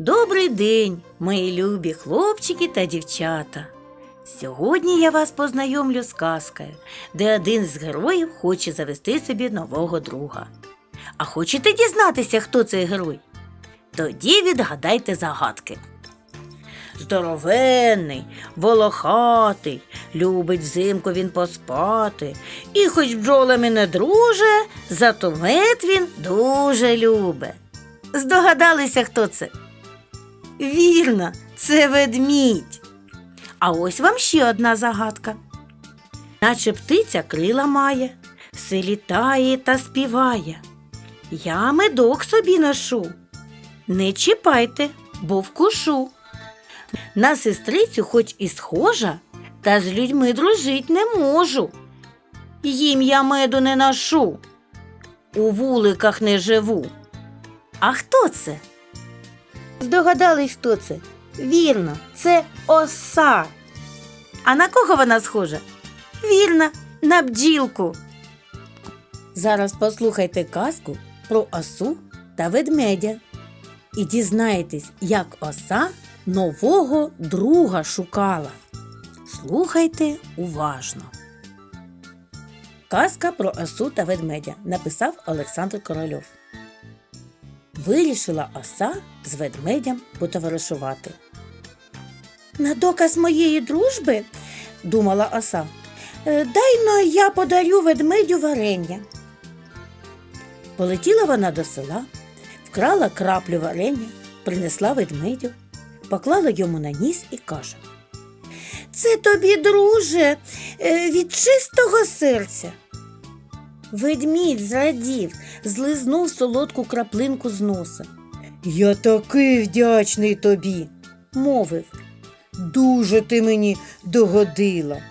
Добрий день, мої любі хлопчики та дівчата. Сьогодні я вас познайомлю з казкою, де один з героїв хоче завести собі нового друга. А хочете дізнатися, хто цей герой? Тоді відгадайте загадки. Здоровенний, волохатий, любить взимку він поспати. І хоч бджолами не друже, зато мед він дуже любе. Здогадалися, хто це? Вірно, це ведмідь. А ось вам ще одна загадка. Наче птиця крила має, все літає та співає. Я медок собі ношу. Не чіпайте, бо вкушу. На сестрицю хоч і схожа, та з людьми дружить не можу. Їм я меду не ношу, у вуликах не живу. А хто це? Здогадались, хто це? Вірно, це оса. А на кого вона схожа? Вірно, на бджілку. Зараз послухайте казку про осу та ведмедя і дізнаєтесь, як оса нового друга шукала. Слухайте уважно. Казка про осу та ведмедя написав Олександр Корольов. Вирішила оса з ведмедям потоваришувати. На доказ моєї дружби, думала оса, «е, дай но я подарю ведмедю варення. Полетіла вона до села, вкрала краплю варення, принесла ведмедю, поклала йому на ніс і каже: Це тобі, друже, е, від чистого серця. Ведмідь зрадів, злизнув солодку краплинку з носа. Я такий вдячний тобі, мовив. Дуже ти мені догодила.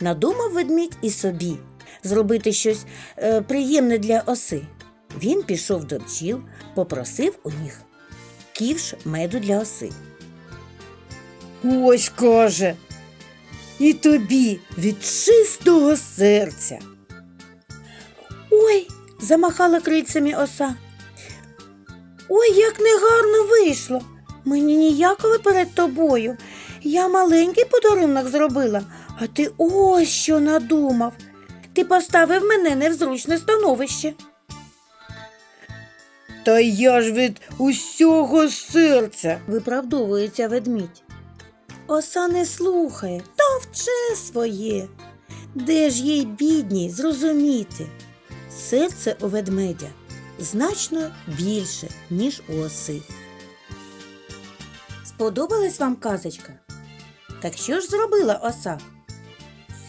Надумав ведмідь і собі зробити щось е, приємне для оси. Він пішов до бджіл, попросив у них ківш меду для оси. Ось каже, і тобі від чистого серця. Замахала крильцями оса. Ой, як негарно вийшло. Мені ніяково перед тобою. Я маленький подарунок зробила, а ти ось що надумав. Ти поставив мене не в зручне становище. Та я ж від усього серця, виправдовується ведмідь. Оса не слухає, та вче своє. Де ж їй бідній зрозуміти? Серце у ведмедя значно більше, ніж у оси. Сподобалась вам казочка? Так що ж зробила оса?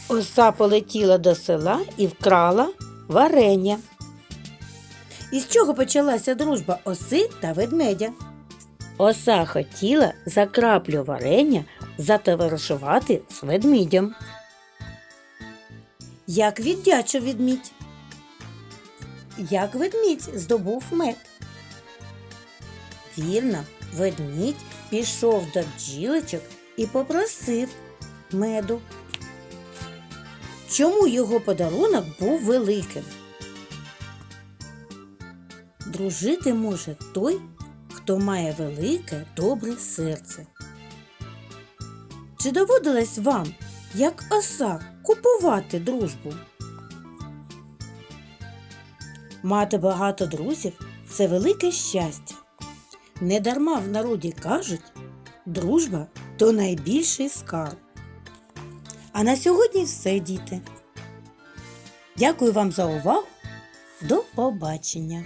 Оса полетіла до села і вкрала варення. Із чого почалася дружба оси та ведмедя? Оса хотіла за краплю варення затоваришувати з ведмідем. Як віддячив ведмідь? Як ведмідь здобув мед? Вірно, ведмідь пішов до бджілочок і попросив меду. Чому його подарунок був великим? Дружити може той, хто має велике добре серце. Чи доводилось вам, як оса, купувати дружбу? Мати багато друзів це велике щастя. Недарма в народі кажуть, дружба то найбільший скарб. А на сьогодні все, діти. Дякую вам за увагу. До побачення!